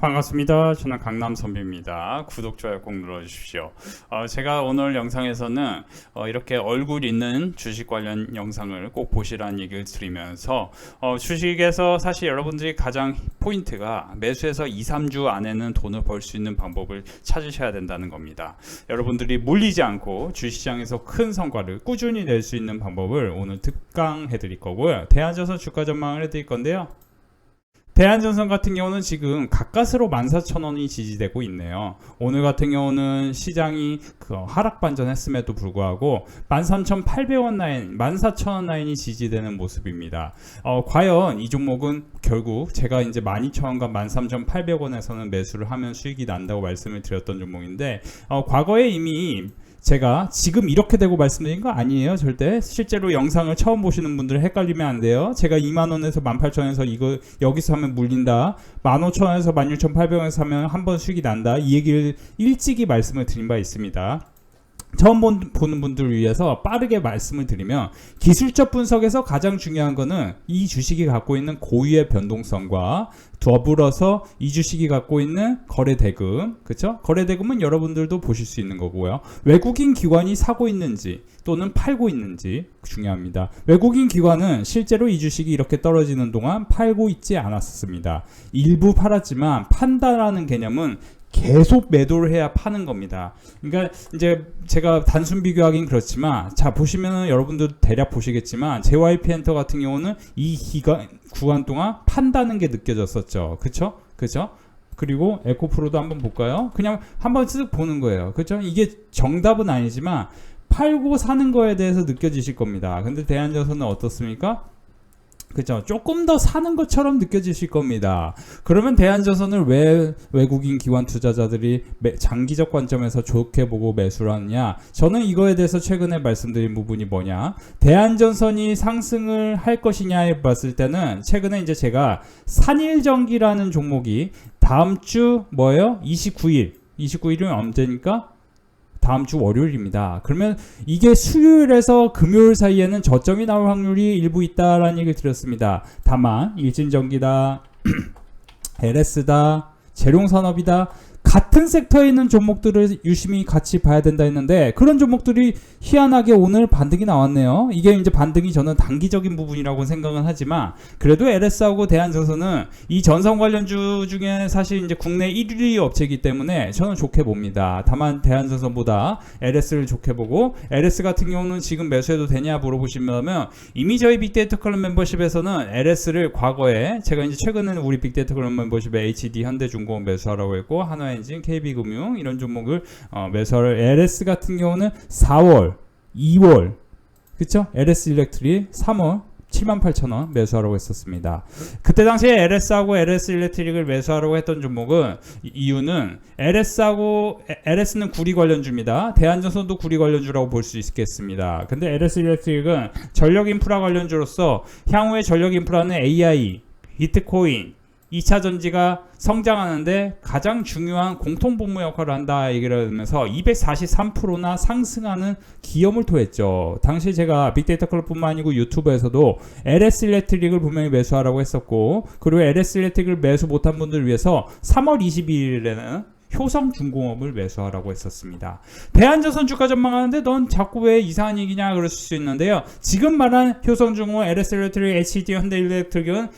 반갑습니다. 저는 강남 선비입니다. 구독, 좋아요 꼭 눌러주십시오. 어, 제가 오늘 영상에서는 어, 이렇게 얼굴 있는 주식 관련 영상을 꼭 보시라는 얘기를 드리면서 어, 주식에서 사실 여러분들이 가장 포인트가 매수해서 2, 3주 안에는 돈을 벌 수 있는 방법을 찾으셔야 된다는 겁니다. 여러분들이 물리지 않고 주식시장에서 큰 성과를 꾸준히 낼 수 있는 방법을 오늘 특강해 드릴 거고요. 대한저선 주가 전망을 해 드릴 건데요. 대한전선 같은 경우는 지금 가까스로 14,000원이 지지되고 있네요. 오늘 같은 경우는 시장이 그 하락 반전했음에도 불구하고 13,800원 라인, 14,000원 라인이 지지되는 모습입니다. 어, 과연 이 종목은 결국 제가 이제 12,000원과 13,800원에서는 매수를 하면 수익이 난다고 말씀을 드렸던 종목인데 어, 과거에 이미 제가 지금 이렇게 되고 말씀드린 거 아니에요. 절대. 실제로 영상을 처음 보시는 분들 헷갈리면 안 돼요. 제가 2만 원에서 18,000원에서 이거 여기서 하면 물린다. 15,000원에서 16,800원에서 하면 한 번 수익이 난다. 이 얘기를 일찍이 말씀을 드린 바 있습니다. 처음 본, 보는 분들을 위해서 빠르게 말씀을 드리면 기술적 분석에서 가장 중요한 거는 이 주식이 갖고 있는 고유의 변동성과 더불어서 이 주식이 갖고 있는 거래 대금, 그렇죠? 거래 대금은 여러분들도 보실 수 있는 거고요. 외국인 기관이 사고 있는지 또는 팔고 있는지 중요합니다. 외국인 기관은 실제로 이 주식이 이렇게 떨어지는 동안 팔고 있지 않았습니다. 일부 팔았지만 판다라는 개념은 계속 매도를 해야 파는 겁니다. 그러니까 이제 제가 단순 비교하긴 그렇지만 자 보시면은 여러분들 대략 보시겠지만 JYP 엔터 같은 경우는 이 기간 구간 동안 판다는 게 느껴졌었죠. 그쵸? 그쵸? 그리고 에코프로도 한번 볼까요? 그냥 한번 쓱 보는 거예요. 그죠? 이게 정답은 아니지만 팔고 사는 거에 대해서 느껴지실 겁니다. 근데 대한저선은 어떻습니까? 그죠. 조금 더 사는 것처럼 느껴지실 겁니다. 그러면 대한저선을 왜 외국인 기관 투자자들이 매- 장기적 관점에서 좋게 보고 매수를 하느냐? 저는 이거에 대해서 최근에 말씀드린 부분이 뭐냐? 대한전선이 상승을 할 것이냐에 봤을 때는 최근에 이제 제가 산일전기라는 종목이 다음 주 뭐예요? 29일. 29일은 언제니까? 다음 주 월요일입니다. 그러면 이게 수요일에서 금요일 사이에는 저점이 나올 확률이 일부 있다라는 얘기를 드렸습니다. 다만 일진전기다, LS다, 재룡산업이다 같은 섹터에 있는 종목들을 유심히 같이 봐야 된다 했는데 그런 종목들이 희한하게 오늘 반등이 나왔네요. 이게 이제 반등이 저는 단기적인 부분이라고 생각은 하지만 그래도 LS하고 대한전선은 이 전선 관련주 중에 사실 이제 국내 1위 업체이기 때문에 저는 좋게 봅니다. 다만 대한전선보다 LS를 좋게 보고 LS 같은 경우는 지금 매수해도 되냐 물어보시면 이미 저희 빅데이터 클럽 멤버십에서는 LS를 과거에 제가 이제 최근에는 우리 빅데이터 클럽 멤버십에 HD 현대중공업 매수하라고 했고 한화 엔진, KB금융 이런 종목을 어, 매수를 LS 같은 경우는 4월, 2월 그쵸? LS 일렉트릭 3월 78,000원 매수하라고 했었습니다. 그때 당시에 LS하고 LS 일렉트릭을 매수하라고 했던 종목은 이- 이유는 LS하고 LS는 구리 관련주입니다. 대한전선도 구리 관련주라고 볼 수 있겠습니다. 근데 LS 일렉트릭은 전력 인프라 관련주로서 향후의 전력 인프라는 AI, 비트코인, 2차 전지가 성장하는데 가장 중요한 공통분모 역할을 한다 얘기를 하면서 243%나 상승하는 기염을 토했죠. 당시 제가 빅데이터 클럽뿐만 아니고 유튜브에서도 LS 일렉트릭을 분명히 매수하라고 했었고 그리고 LS 일렉트릭을 매수 못한 분들을 위해서 3월 22일에는 효성중공업을 매수하라고 했었습니다. 대한저선 주가 전망하는데 넌 자꾸 왜 이상한 얘기냐 그럴 수 있는데요. 지금 말한 효성중공업, LS 일렉트릭, HD 현대일렉트릭은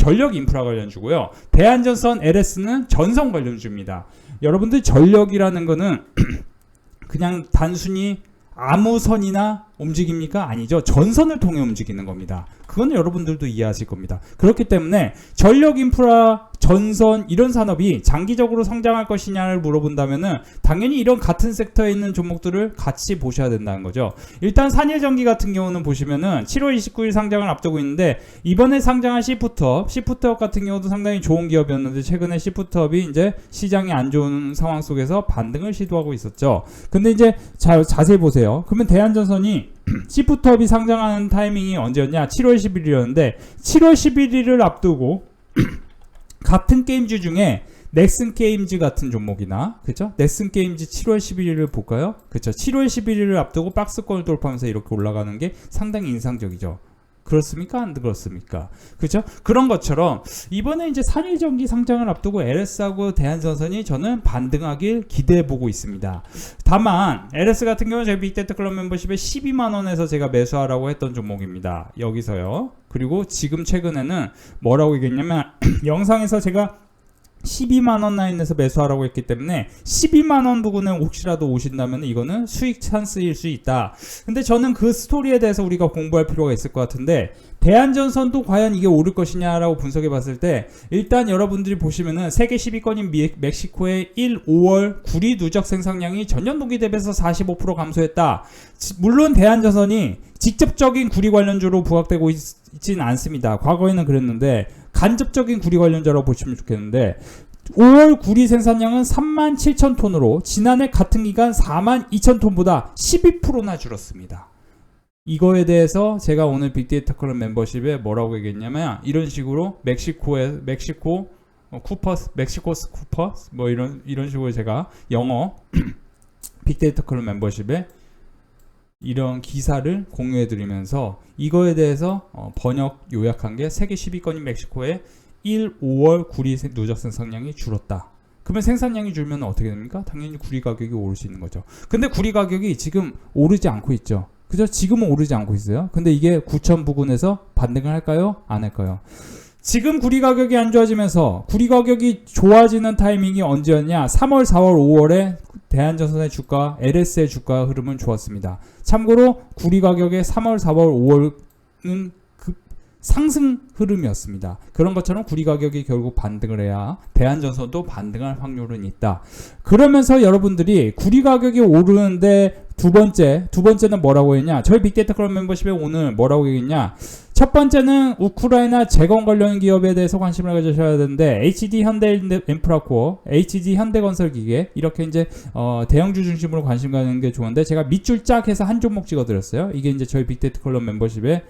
전력 인프라 관련주고요. 대한전선 LS는 전선 관련주입니다. 여러분들 전력이라는 거는 그냥 단순히 아무 선이나 움직입니까? 아니죠. 전선을 통해 움직이는 겁니다. 그건 여러분들도 이해하실 겁니다. 그렇기 때문에 전력 인프라, 전선 이런 산업이 장기적으로 성장할 것이냐를 물어본다면은 당연히 이런 같은 섹터에 있는 종목들을 같이 보셔야 된다는 거죠. 일단 산일전기 같은 경우는 보시면은 7월 29일 상장을 앞두고 있는데 이번에 상장한 시프트업, 시프트업 같은 경우도 상당히 좋은 기업이었는데 최근에 시프트업이 이제 시장이 안 좋은 상황 속에서 반등을 시도하고 있었죠. 근데 이제 자, 자세히 보세요. 그러면 대한전선이 시프트업이 상장하는 타이밍이 언제였냐? 7월 11일이었는데 7월 11일을 앞두고 같은 게임주 중에 넥슨 게임즈 같은 종목이나 그죠? 넥슨 게임즈 7월 11일을 볼까요? 그죠? 7월 11일을 앞두고 박스권을 돌파하면서 이렇게 올라가는 게 상당히 인상적이죠. 그렇습니까? 안 그렇습니까? 그죠? 그런 것처럼 이번에 이제 산일전기 상장을 앞두고 LS하고 대한전선이 저는 반등하길 기대해 보고 있습니다. 다만 LS 같은 경우는 저희 빅데이터 클럽 멤버십에 12만 원에서 제가 매수하라고 했던 종목입니다. 여기서요. 그리고 지금 최근에는 뭐라고 얘기했냐면 영상에서 제가 12만 원 라인에서 매수하라고 했기 때문에 12만 원 부분에 혹시라도 오신다면 이거는 수익 찬스일 수 있다. 근데 저는 그 스토리에 대해서 우리가 공부할 필요가 있을 것 같은데 대한전선도 과연 이게 오를 것이냐라고 분석해 봤을 때 일단 여러분들이 보시면은 세계 10위권인 미- 멕시코의 1, 5월 구리 누적 생산량이 전년 동기 대비해서 45% 감소했다. 지- 물론 대한전선이 직접적인 구리 관련주로 부각되고 있, 있진 않습니다. 과거에는 그랬는데 간접적인 구리 관련자라고 보시면 좋겠는데 5월 구리 생산량은 3만 7천 톤으로 지난해 같은 기간 4만 2천 톤보다 12%나 줄었습니다. 이거에 대해서 제가 오늘 빅데이터 클럽 멤버십에 뭐라고 얘기했냐면 이런 식으로 멕시코에 멕시코 어, 쿠퍼스 멕시코스 쿠퍼스 뭐 이런 이런 식으로 제가 영어 빅데이터 클럽 멤버십에 이런 기사를 공유해 드리면서 이거에 대해서 어, 번역 요약한 게 세계 10위권인 멕시코의 1, 5월 구리 생- 누적 생산량이 줄었다. 그러면 생산량이 줄면 어떻게 됩니까? 당연히 구리 가격이 오를 수 있는 거죠. 근데 구리 가격이 지금 오르지 않고 있죠. 그죠? 지금은 오르지 않고 있어요. 근데 이게 9천 부근에서 반등을 할까요? 안 할까요? 지금 구리 가격이 안 좋아지면서 구리 가격이 좋아지는 타이밍이 언제였냐? 3월, 4월, 5월에 대한전선의 주가, LS의 주가 흐름은 좋았습니다. 참고로 구리 가격의 3월, 4월, 5월은 급 상승 흐름이었습니다. 그런 것처럼 구리 가격이 결국 반등을 해야 대한전선도 반등할 확률은 있다. 그러면서 여러분들이 구리 가격이 오르는데 두 번째, 두 번째는 뭐라고 했냐? 저희 빅데이터 클럽 멤버십에 오늘 뭐라고 얘기했냐? 첫 번째는 우크라이나 재건 관련 기업에 대해서 관심을 가지셔야 되는데 HD 현대 인프라코어, HD 현대건설기계 이렇게 이제 어, 대형주 중심으로 관심 가는 게 좋은데 제가 밑줄 쫙 해서 한 종목 찍어드렸어요. 이게 이제 저희 빅데이터 클럽 멤버십에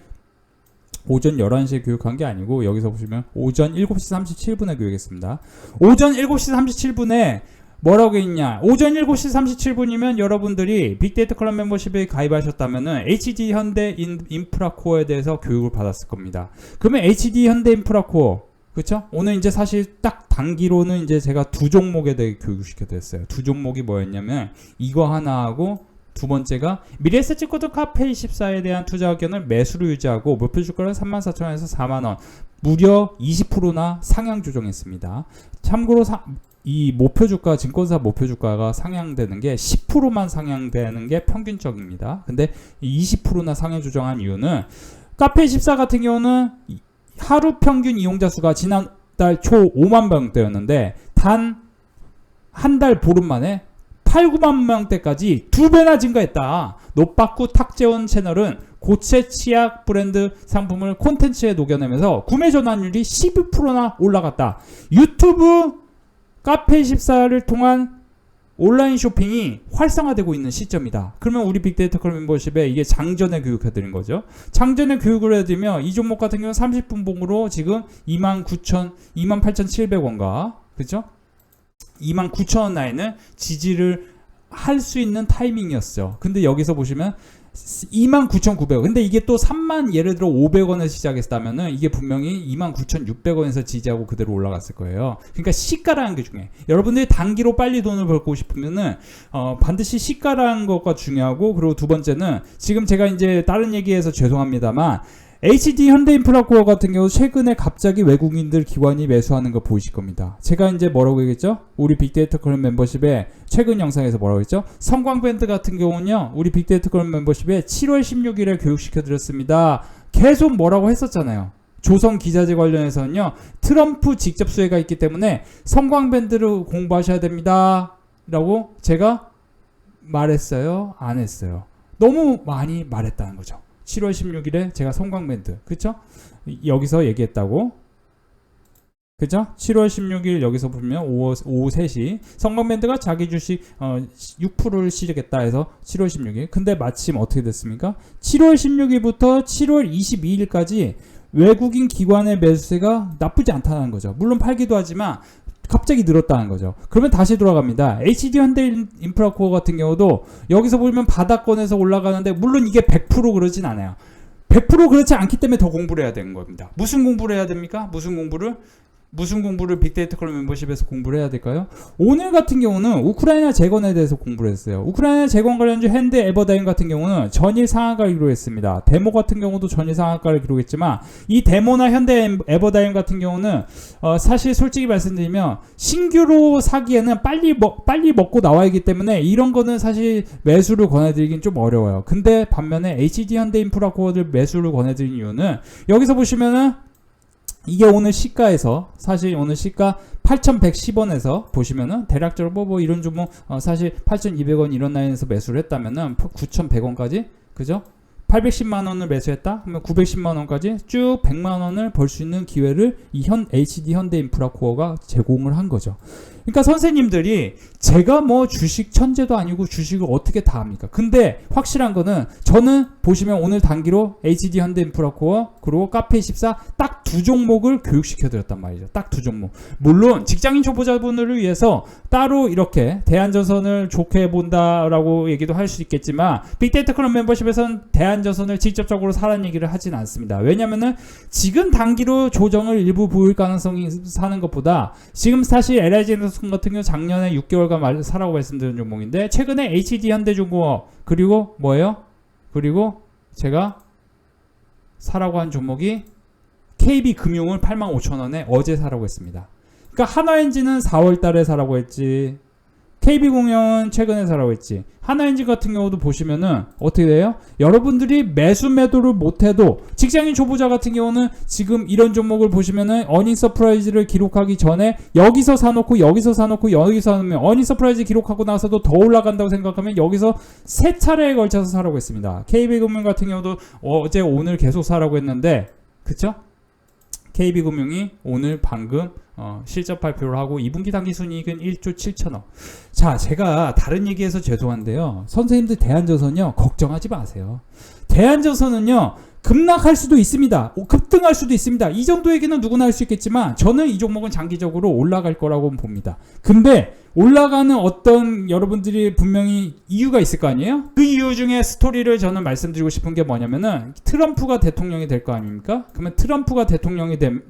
오전 11시에 교육한 게 아니고 여기서 보시면 오전 7시 37분에 교육했습니다. 오전 7시 37분에 뭐라고 했냐? 오전 7시 37분이면 여러분들이 빅데이터 클럽 멤버십에 가입하셨다면은 HD 현대 인, 인프라코어에 대해서 교육을 받았을 겁니다. 그러면 HD 현대 인프라코어 그렇죠? 오늘 이제 사실 딱 단기로는 이제 제가 두 종목에 대해 교육을 시켜 드렸어요. 두 종목이 뭐였냐면 이거 하나 하고 두 번째가 미래에셋증권도 카페24에 대한 투자 의견을 매수로 유지하고 목표 주가를 34,000원에서 4만원 무려 20%나 상향 조정했습니다. 참고로 사- 이 목표 주가 증권사 목표 주가가 상향되는 게 10%만 상향되는 게 평균적입니다. 근데 이 20%나 상향 조정한 이유는 카페24 같은 경우는 이- 하루 평균 이용자 수가 지난달 초 5만 명대였는데 단 한 달 보름 만에 8, 9만 명대까지 두 배나 증가했다. 노빠꾸 탁재원 채널은 고체 치약 브랜드 상품을 콘텐츠에 녹여내면서 구매 전환율이 12%나 올라갔다. 유튜브 카페14를 통한 온라인 쇼핑이 활성화되고 있는 시점이다. 그러면 우리 빅데이터 클럽 멤버십에 이게 장전에 교육해드린 거죠. 장전에 교육을 해드리면 이 종목 같은 경우는 30분 봉으로 지금 29,000, 28,700원가, 그죠? 29,000원 라인을 지지를 할 수 있는 타이밍이었죠. 근데 여기서 보시면 29,900원. 근데 이게 또 3만 예를 들어 500원에서 시작했다면은 이게 분명히 29,600원에서 지지하고 그대로 올라갔을 거예요. 그러니까 시가라는 게 중요해. 여러분들이 단기로 빨리 돈을 벌고 싶으면은 어, 반드시 시가라는 것과 중요하고 그리고 두 번째는 지금 제가 이제 다른 얘기해서 죄송합니다만 HD 현대인프라코어 같은 경우 최근에 갑자기 외국인들 기관이 매수하는 거 보이실 겁니다. 제가 이제 뭐라고 얘기했죠? 우리 빅데이터 클럽 멤버십에 최근 영상에서 뭐라고 했죠? 성광밴드 같은 경우는요. 우리 빅데이터 클럽 멤버십에 7월 16일에 교육시켜 드렸습니다. 계속 뭐라고 했었잖아요. 조선 기자재 관련해서는요. 트럼프 직접 수혜가 있기 때문에 성광밴드를 공부하셔야 됩니다. 라고 제가 말했어요? 안 했어요? 너무 많이 말했다는 거죠. 7월 16일에 제가 성광밴드 그쵸? 여기서 얘기했다고 그죠? 7월 16일 여기서 보면 오후, 오후 3시 성광밴드가 자기 주식 어, 6%를 시작했다 해서 7월 16일 근데 마침 어떻게 됐습니까? 7월 16일부터 7월 22일까지 외국인 기관의 매수세가 나쁘지 않다는 거죠. 물론 팔기도 하지만 갑자기 늘었다는 거죠. 그러면 다시 돌아갑니다. HD 현대 인프라코어 같은 경우도 여기서 보면 바닥권에서 올라가는데 물론 이게 100% 그러진 않아요. 100% 그렇지 않기 때문에 더 공부를 해야 되는 겁니다. 무슨 공부를 해야 됩니까? 무슨 공부를? 무슨 공부를 빅데이터 클럽 멤버십에서 공부를 해야 될까요? 오늘 같은 경우는 우크라이나 재건에 대해서 공부를 했어요. 우크라이나 재건 관련주 핸드 에버다임 같은 경우는 전일 상한가를 기록했습니다. 데모 같은 경우도 전일 상한가를 기록했지만 이 데모나 현대 에버다임 같은 경우는 어, 사실 솔직히 말씀드리면 신규로 사기에는 빨리 먹 빨리 먹고 나와야 하기 때문에 이런 거는 사실 매수를 권해드리긴 좀 어려워요. 근데 반면에 HD 현대 인프라 코어를 매수를 권해드린 이유는 여기서 보시면은 이게 오늘 시가에서 사실 오늘 시가 8,110원에서 보시면은 대략적으로 뭐, 뭐 이런 종목 어, 사실 8,200원 이런 라인에서 매수를 했다면은 9,100원까지 그죠? 810만 원을 매수했다 하면 910만 원까지 쭉 100만 원을 벌 수 있는 기회를 이 현 HD 현대인프라코어가 제공을 한 거죠. 그러니까 선생님들이 제가 뭐 주식 천재도 아니고 주식을 어떻게 다 합니까? 근데 확실한 거는 저는 보시면 오늘 단기로 HD 현대인프라코어 그리고 카페24 딱 두 종목을 교육시켜 드렸단 말이죠. 딱 두 종목. 물론 직장인 초보자분들을 위해서 따로 이렇게 대한전선을 좋게 본다라고 얘기도 할 수 있겠지만 빅데이터 클럽 멤버십에서는 대한전선을 직접적으로 사는 얘기를 하진 않습니다. 왜냐면은 지금 단기로 조정을 일부 보일 가능성이 사는 것보다 지금 사실 LIG 엔더슨 같은 경우 작년에 6개월간 말- 사라고 말씀드린 종목인데 최근에 HD 현대중공업 그리고 뭐예요? 그리고 제가 사라고 한 종목이 KB 금융을 85,000원에 어제 사라고 했습니다. 그러니까 하나엔진은 4월 달에 사라고 했지. KB공영은 최근에 사라고 했지. 하나엔진 같은 경우도 보시면은 어떻게 돼요? 여러분들이 매수 매도를 못해도 직장인 초보자 같은 경우는 지금 이런 종목을 보시면은 어닝 서프라이즈를 기록하기 전에 여기서 사놓고 여기서 사놓고 여기서 사놓으면 어닝 서프라이즈 기록하고 나서도 더 올라간다고 생각하면 여기서 세 차례에 걸쳐서 사라고 했습니다. KB금융 같은 경우도 어제 오늘 계속 사라고 했는데 그쵸? KB금융이 오늘 방금 어, 실적 발표를 하고 2분기 당기 순이익은 1조 7천억. 자, 제가 다른 얘기해서 죄송한데요. 선생님들 대한조선요 걱정하지 마세요. 대한조선은요 급락할 수도 있습니다. 오, 급등할 수도 있습니다. 이 정도 얘기는 누구나 할 수 있겠지만 저는 이 종목은 장기적으로 올라갈 거라고 봅니다. 근데 올라가는 어떤 여러분들이 분명히 이유가 있을 거 아니에요? 그 이유 중에 스토리를 저는 말씀드리고 싶은 게 뭐냐면은 트럼프가 대통령이 될 거 아닙니까? 그러면 트럼프가 대통령이 됨,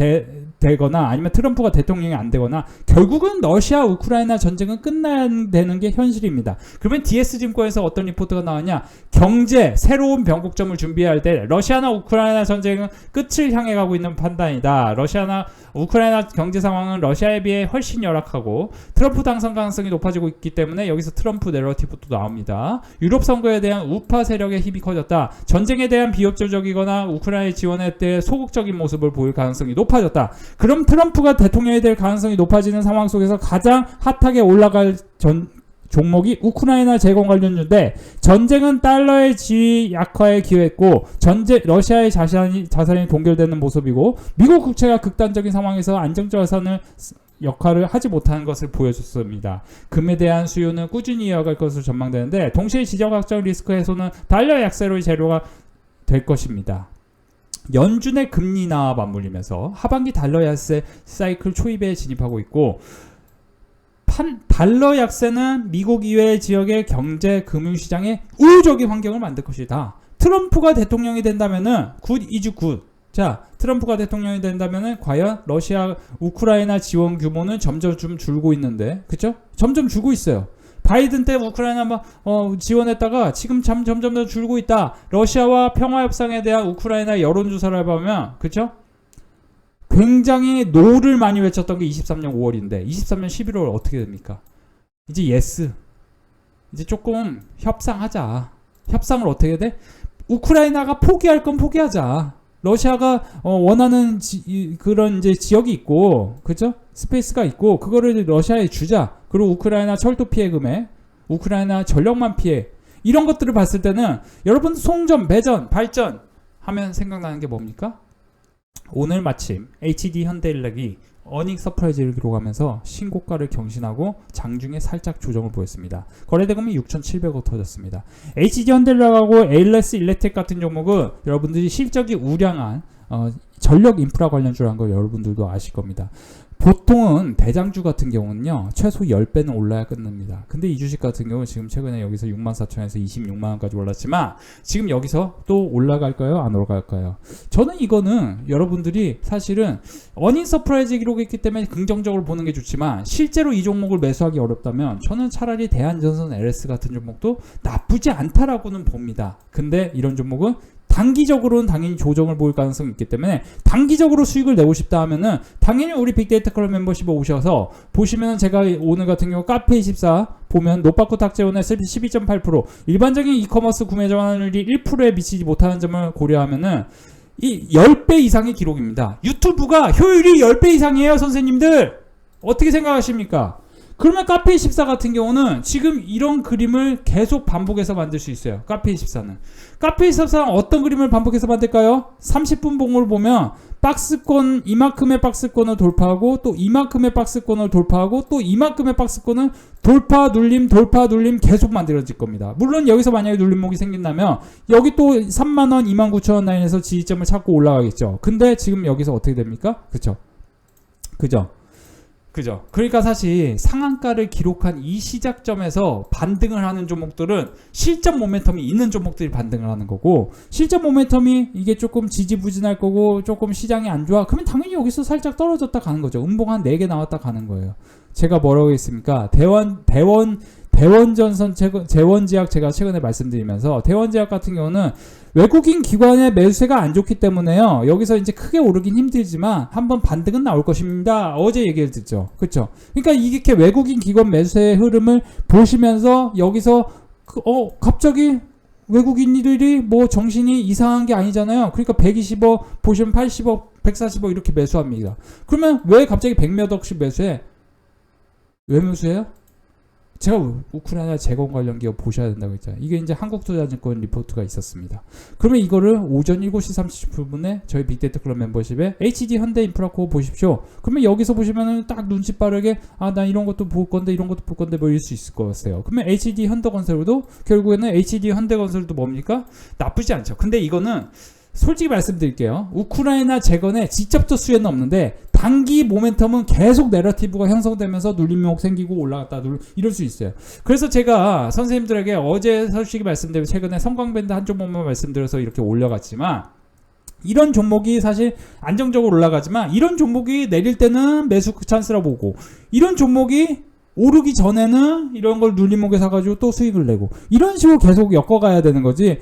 되, 되거나 아니면 트럼프가 대통령이 안 되거나 결국은 러시아 우크라이나 전쟁은 끝나야 되는 게 현실입니다. 그러면 DS 증권에서 어떤 리포트가 나왔냐? 경제 새로운 변곡점을 준비할 때 러시아나 우크라이나 전쟁은 끝을 향해 가고 있는 판단이다. 러시아나 우크라이나 경제 상황은 러시아에 비해 훨씬 열악하고 트럼프 당선 가능성이 높아지고 있기 때문에 여기서 트럼프 내러티브도 나옵니다. 유럽 선거에 대한 우파 세력의 힘이 커졌다. 전쟁에 대한 비협조적이거나 우크라이나 지원에 대해 소극적인 모습을 보일 가능성이 높 아졌다. 그럼 트럼프가 대통령이 될 가능성이 높아지는 상황 속에서 가장 핫하게 올라갈 전 종목이 우크라이나 재건 관련주인데 전쟁은 달러의 지위 약화에 기여했고 전제 러시아의 자산이 자산이 동결되는 모습이고 미국 국채가 극단적인 상황에서 안정자산을 역할을 하지 못하는 것을 보여줬습니다. 금에 대한 수요는 꾸준히 이어갈 것으로 전망되는데 동시에 지정학적 리스크 해소는 달러 약세로의 재료가 될 것입니다. 연준의 금리 인하와 맞물리면서 하반기 달러 약세 사이클 초입에 진입하고 있고 판, 달러 약세는 미국 이외의 지역의 경제 금융 시장에 우호적인 환경을 만들 것이다. 트럼프가 대통령이 된다면은 굿 이즈 굿. 자, 트럼프가 대통령이 된다면은 과연 러시아 우크라이나 지원 규모는 점점 좀 줄고 있는데, 그쵸? 점점 줄고 있어요. 바이든 때 우크라이나 막 어, 지원했다가 지금 참 점점 더 줄고 있다. 러시아와 평화 협상에 대한 우크라이나 여론 조사를 해보면, 그쵸? 굉장히 노를 많이 외쳤던 게 23년 5월인데 23년 11월 어떻게 됩니까? 이제 예스. 이제 조금 협상하자. 협상을 어떻게 돼? 우크라이나가 포기할 건 포기하자. 러시아가 어, 원하는 지, 이, 그런 이제 지역이 있고, 그죠? 스페이스가 있고, 그거를 러시아에 주자. 그리고 우크라이나 철도 피해 금액, 우크라이나 전력만 피해. 이런 것들을 봤을 때는 여러분 송전, 배전, 발전 하면 생각나는 게 뭡니까? 오늘 마침 HD 현대인력이 어닝 서프라이즈를 기록하면서 신고가를 경신하고 장중에 살짝 조정을 보였습니다. 거래대금이 6,700억 터졌습니다. HD 현대인력하고 ALS 일렉텍 같은 종목은 여러분들이 실적이 우량한 어, 전력 인프라 관련주라는 걸 여러분들도 아실 겁니다. 보통은 대장주 같은 경우는요 최소 10배는 올라야 끝납니다. 근데 이 주식 같은 경우 지금 최근에 여기서 6만 4천에서 26만 원까지 올랐지만 지금 여기서 또 올라갈까요? 안 올라갈까요? 저는 이거는 여러분들이 사실은 어닝 서프라이즈 기록이 있기 때문에 긍정적으로 보는 게 좋지만 실제로 이 종목을 매수하기 어렵다면 저는 차라리 대한전선 LS 같은 종목도 나쁘지 않다라고는 봅니다. 근데 이런 종목은 단기적으로는 당연히 조정을 보일 가능성이 있기 때문에 단기적으로 수익을 내고 싶다 하면은 당연히 우리 빅데이터 클럽 멤버십에 오셔서 보시면 제가 오늘 같은 경우 카페24 보면 노빠꾸 탁재원의 12.8% 일반적인 이커머스 구매 전환율이 1%에 미치지 못하는 점을 고려하면은 이 10배 이상의 기록입니다. 유튜브가 효율이 10배 이상이에요, 선생님들. 어떻게 생각하십니까? 그러면 카페 24 같은 경우는 지금 이런 그림을 계속 반복해서 만들 수 있어요. 카페 24는. 카페 24는 어떤 그림을 반복해서 만들까요? 30분 봉을 보면 박스권 이만큼의 박스권을 돌파하고 또 이만큼의 박스권을 돌파하고 또 이만큼의 박스권을 돌파 눌림 돌파 눌림 계속 만들어질 겁니다. 물론 여기서 만약에 눌림목이 생긴다면 여기 또 3만 원, 2만 9천 원 라인에서 지지점을 찾고 올라가겠죠. 근데 지금 여기서 어떻게 됩니까? 그쵸? 그죠? 그죠. 그러니까 사실 상한가를 기록한 이 시작점에서 반등을 하는 종목들은 실전 모멘텀이 있는 종목들이 반등을 하는 거고 실전 모멘텀이 이게 조금 지지부진할 거고 조금 시장이 안 좋아. 그러면 당연히 여기서 살짝 떨어졌다 가는 거죠. 음봉 한 4개 나왔다 가는 거예요. 제가 뭐라고 했습니까? 대원 대원 대원전선 재건- 재원제약 제가 최근에 말씀드리면서 대원제약 같은 경우는 외국인 기관의 매수세가 안 좋기 때문에요. 여기서 이제 크게 오르긴 힘들지만 한번 반등은 나올 것입니다. 어제 얘기를 듣죠. 그렇죠? 그러니까 이렇게 외국인 기관 매수세의 흐름을 보시면서 여기서 그- 어 갑자기 외국인들이 뭐 정신이 이상한 게 아니잖아요. 그러니까 120억 보시면 80억, 140억 이렇게 매수합니다. 그러면 왜 갑자기 100몇 억씩 매수해? 왜 매수해요? 제가 우크라이나 재건 관련 기업 보셔야 된다고 했잖아요. 이게 이제 한국투자증권 리포트가 있었습니다. 그러면 이거를 오전 7시 30분에 저희 빅데이터 클럽 멤버십에 HD 현대 인프라코 보십시오. 그러면 여기서 보시면은 딱 눈치 빠르게 아 나 이런 것도 볼 건데 이런 것도 볼 건데 뭐 이럴 수 있을 것 같아요. 그러면 HD 현대건설도 결국에는 HD 현대건설도 뭡니까? 나쁘지 않죠. 근데 이거는 솔직히 말씀드릴게요. 우크라이나 재건에 직접적 수혜는 없는데 단기 모멘텀은 계속 내러티브가 형성되면서 눌림목 생기고 올라갔다 눌 이럴 수 있어요. 그래서 제가 선생님들에게 어제 솔직히 말씀드리면 최근에 성광밴드 한 종목만 말씀드려서 이렇게 올려갔지만 이런 종목이 사실 안정적으로 올라가지만 이런 종목이 내릴 때는 매수 찬스라 보고 이런 종목이 오르기 전에는 이런 걸 눌림목에 사가지고 또 수익을 내고 이런 식으로 계속 엮어가야 되는 거지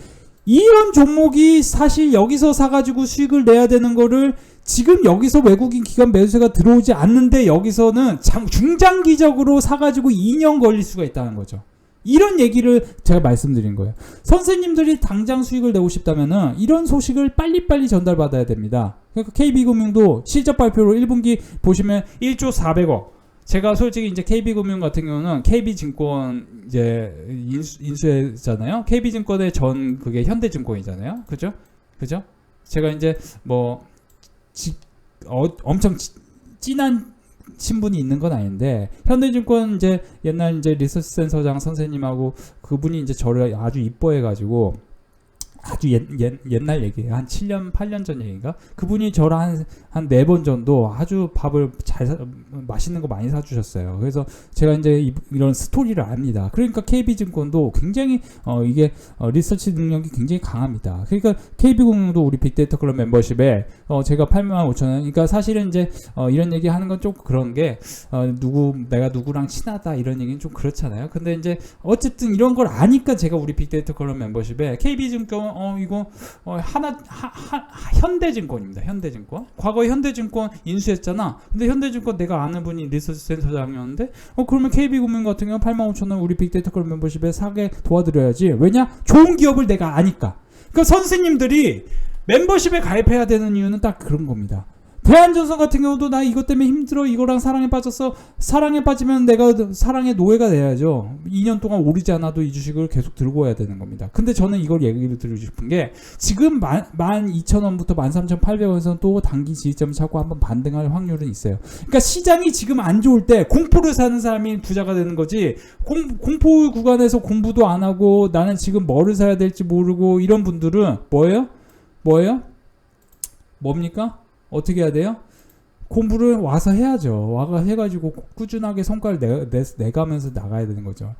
이런 종목이 사실 여기서 사가지고 수익을 내야 되는 거를 지금 여기서 외국인 기관 매수세가 들어오지 않는데 여기서는 장, 중장기적으로 사가지고 2년 걸릴 수가 있다는 거죠. 이런 얘기를 제가 말씀드린 거예요. 선생님들이 당장 수익을 내고 싶다면은 이런 소식을 빨리빨리 전달받아야 됩니다. 그러니까 KB금융도 실적 발표로 1분기 보시면 1조 400억. 제가 솔직히 이제 KB금융 같은 경우는 KB증권 이제 인수, 인수했잖아요. KB증권의 전 그게 현대증권이잖아요. 그죠? 그죠? 제가 이제 뭐 지, 어, 엄청 지- 진한 친분이 있는 건 아닌데 현대증권 이제 옛날 이제 리서치 센서장 선생님하고 그분이 이제 저를 아주 이뻐해 가지고 아주 옛, 옛, 옛날 얘기예요. 한 7년, 8년 전 얘기인가? 그분이 저랑 한네 번 정도 아주 밥을 잘 사, 맛있는 거 많이 사주셨어요. 그래서 제가 이제 이, 런 스토리를 압니다. 그러니까 KB증권도 굉장히 어, 이게 어, 리서치 능력이 굉장히 강합니다. 그러니까 KB공도 우리 빅데이터 클럽 멤버십에 어, 제가 8만 5천 원. 그러니까 사실은 이제 어, 이런 얘기 하는 건 좀 그런 게 어, 누구 내가 누구랑 친하다 이런 얘기는 좀 그렇잖아요. 근데 이제 어쨌든 이런 걸 아니까 제가 우리 빅데이터 클럽 멤버십에 KB증권 어 이거 어, 하나 하, 하, 현대증권입니다. 현대증권. 과거에 현대증권 인수했잖아. 근데 현대증권 내가 아는 분이 리서치 센터장이었는데 어 그러면 KB금융 같은 경우 8만 5천 원 우리 빅데이터 클럽 멤버십에 사게 도와드려야지. 왜냐? 좋은 기업을 내가 아니까. 그러니까 선생님들이 멤버십에 가입해야 되는 이유는 딱 그런 겁니다. 대한전선 같은 경우도 나 이것 때문에 힘들어 이거랑 사랑에 빠졌어 사랑에 빠지면 내가 사랑의 노예가 돼야죠 2년 동안 오르지 않아도 이 주식을 계속 들고 와야 되는 겁니다 근데 저는 이걸 얘기를 드리고 싶은 게 지금 12,000원부터 13,800원에서는 또 단기 지지점을 찾고 한번 반등할 확률은 있어요 그러니까 시장이 지금 안 좋을 때 공포를 사는 사람이 부자가 되는 거지 공, 공포 구간에서 공부도 안 하고 나는 지금 뭐를 사야 될지 모르고 이런 분들은 뭐예요? 뭐예요? 뭡니까? 어떻게 해야 돼요? 공부를 와서 해야죠. 와가 해가지고 꾸준하게 성과를 내, 내, 내가면서 나가야 되는 거죠.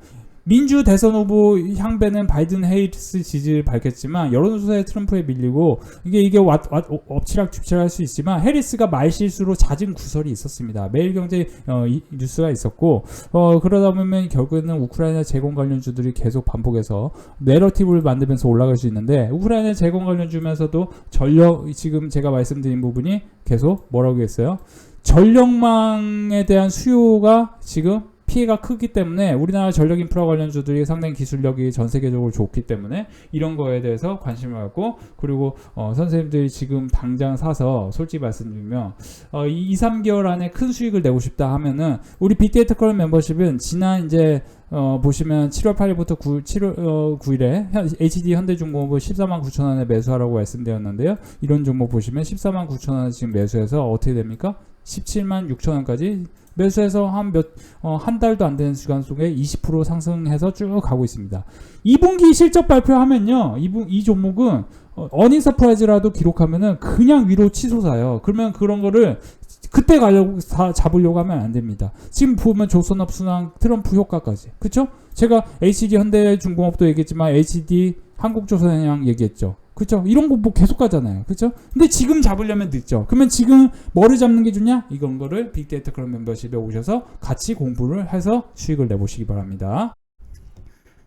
민주 대선 후보 향배는 바이든 헤이스 지지를 밝혔지만 여론조사에 트럼프에 밀리고 이게 이게 왓, 왓, 엎치락 뒤치락 할 수 있지만 해리스가 말실수로 잦은 구설이 있었습니다. 매일경제 어, 이, 뉴스가 있었고 어, 그러다 보면 결국에는 우크라이나 제공 관련주들이 계속 반복해서 내러티브를 만들면서 올라갈 수 있는데 우크라이나 제공 관련주면서도 전력 지금 제가 말씀드린 부분이 계속 뭐라고 했어요? 전력망에 대한 수요가 지금 피해가 크기 때문에 우리나라 전력 인프라 관련주들이 상당히 기술력이 전 세계적으로 좋기 때문에 이런 거에 대해서 관심을 갖고 그리고 어, 선생님들이 지금 당장 사서 솔직히 말씀드리면 어, 이 2, 3개월 안에 큰 수익을 내고 싶다 하면은 우리 빅데이터 커럼 멤버십은 지난 이제 어, 보시면 7월 8일부터 9, 7월 어, 9일에 HD 현대중공업을 14만 9천 원에 매수하라고 말씀드렸는데요. 이런 종목 보시면 14만 9천 원에 지금 매수해서 어떻게 됩니까? 17만 6천 원까지 매수해서 한 몇, 어, 한 달도 안 되는 시간 속에 20% 상승해서 쭉 가고 있습니다. 2분기 실적 발표하면요, 이분, 이 종목은 어, 어닝 서프라이즈라도 기록하면은 그냥 위로 치솟아요. 그러면 그런 거를 그때 가려고 다 잡으려고 하면 안 됩니다. 지금 보면 조선업 순환 트럼프 효과까지. 그쵸? 제가 HD 현대중공업도 얘기했지만 HD 한국조선해양 얘기했죠. 그쵸? 이런 거 뭐 계속 가잖아요. 그쵸? 근데 지금 잡으려면 늦죠. 그러면 지금 뭐를 잡는 게 좋냐? 이런 거를 빅데이터 클럽 멤버십에 오셔서 같이 공부를 해서 수익을 내보시기 바랍니다.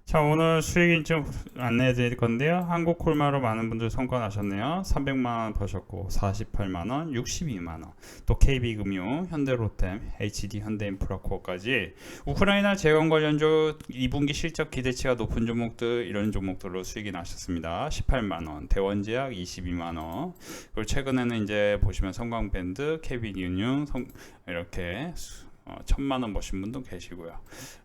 자 오늘 수익 인증 안내해 드릴 건데요. 한국 콜마로 많은 분들 성과 나셨네요. 300만원 버셨고 48만원 62만원. 또 KB금융 현대로템 HD 현대인프라코어까지. 우크라이나 재건 관련주 2분기 실적 기대치가 높은 종목들 이런 종목들로 수익이 나셨습니다. 18만원 대원제약 22만원. 그리고 최근에는 이제 보시면 성광밴드 KB금융 성, 이렇게 수- 어, 천만 원 버신 분도 계시고요.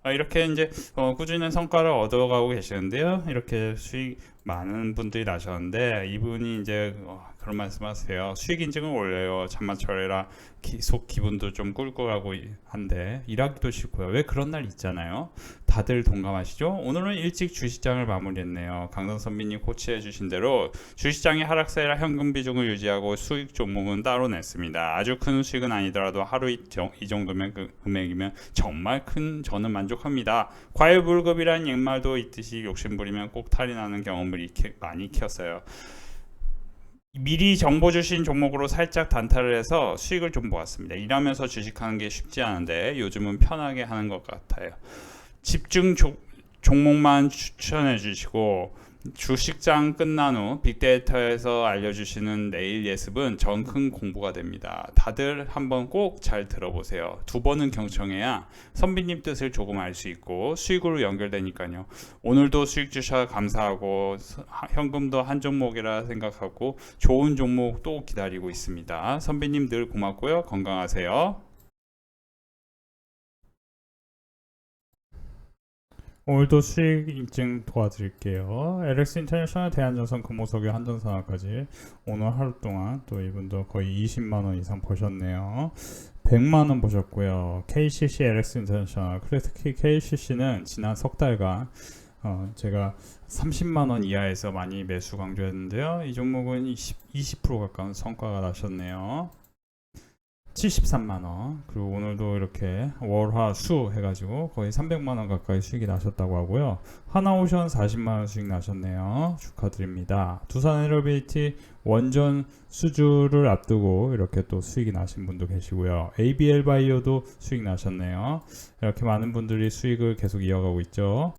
아, 이렇게 이제 어, 꾸준한 성과를 얻어가고 계시는데요. 이렇게 수익 많은 분들이 나셨는데 이분이 이제 어, 그런 말씀하세요. 수익 인증을 올려요. 잠만철이라 속 기분도 좀 꿀꿀하고 이- 한데 일하기도 싫고요. 왜 그런 날 있잖아요. 다들 동감하시죠? 오늘은 일찍 주시장을 마무리했네요. 강성 선배님 코치해 주신 대로 주시장의 하락세라 현금 비중을 유지하고 수익 종목은 따로 냈습니다. 아주 큰 수익은 아니더라도 하루 이, 정도면 그 금액이면 정말 큰 저는 만족합니다. 과유불급이란 옛말도 있듯이 욕심부리면 꼭 탈이 나는 경험을 많이 키웠어요. 미리 정보 주신 종목으로 살짝 단타를 해서 수익을 좀 모았습니다. 일하면서 주식하는 게 쉽지 않은데 요즘은 편하게 하는 것 같아요. 집중 조- 종목만 추천해 주시고 주식장 끝난 후 빅데이터에서 알려주시는 내일 예습은 전큰 공부가 됩니다. 다들 한번 꼭 잘 들어보세요. 두 번은 경청해야 선비님 뜻을 조금 알 수 있고 수익으로 연결되니까요. 오늘도 수익 주셔 감사하고 현금도 한 종목이라 생각하고 좋은 종목 또 기다리고 있습니다. 선비님 늘 고맙고요. 건강하세요. 오늘도 수익 인증 도와드릴게요. LX 인터내셔널 대한전선 금호석유 한전산업까지 오늘 하루 동안 또 이분도 거의 20만 원 이상 버셨네요. 100만 원 버셨고요. KCC LX 인터내셔널 특히 KCC는 지난 석 달간 어, 제가 30만 원 이하에서 많이 매수 강조했는데요. 이 종목은 20, 20% 가까운 성과가 나셨네요. 73만 원. 그리고 오늘도 이렇게 월화 수 해가지고 거의 300만 원 가까이 수익이 나셨다고 하고요. 하나오션 40만 원 수익 나셨네요. 축하드립니다. 두산 에러비티 원전 수주를 앞두고 이렇게 또 수익이 나신 분도 계시고요. ABL 바이오도 수익 나셨네요. 이렇게 많은 분들이 수익을 계속 이어가고 있죠.